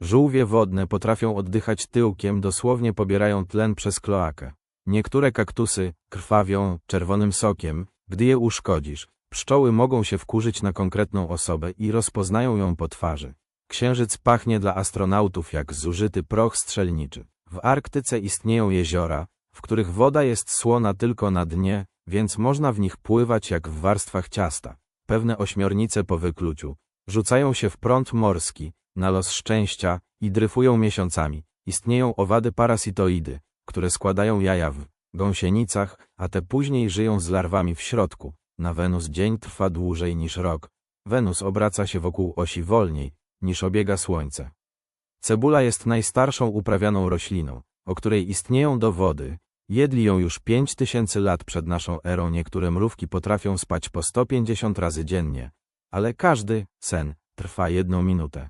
Żółwie wodne potrafią oddychać tyłkiem, dosłownie pobierają tlen przez kloakę. Niektóre kaktusy krwawią czerwonym sokiem, gdy je uszkodzisz. Pszczoły mogą się wkurzyć na konkretną osobę i rozpoznają ją po twarzy. Księżyc pachnie dla astronautów jak zużyty proch strzelniczy. W Arktyce istnieją jeziora, w których woda jest słona tylko na dnie, więc można w nich pływać jak w warstwach ciasta. Pewne ośmiornice po wykluciu rzucają się w prąd morski, na los szczęścia i dryfują miesiącami. Istnieją owady parasitoidy, które składają jaja w gąsienicach, a te później żyją z larwami w środku. Na Wenus dzień trwa dłużej niż rok. Wenus obraca się wokół osi wolniej, niż obiega Słońce. Cebula jest najstarszą uprawianą rośliną, o której istnieją dowody. Jedli ją już 5000 lat przed naszą erą. Niektóre mrówki potrafią spać po 150 razy dziennie, ale każdy sen trwa jedną minutę.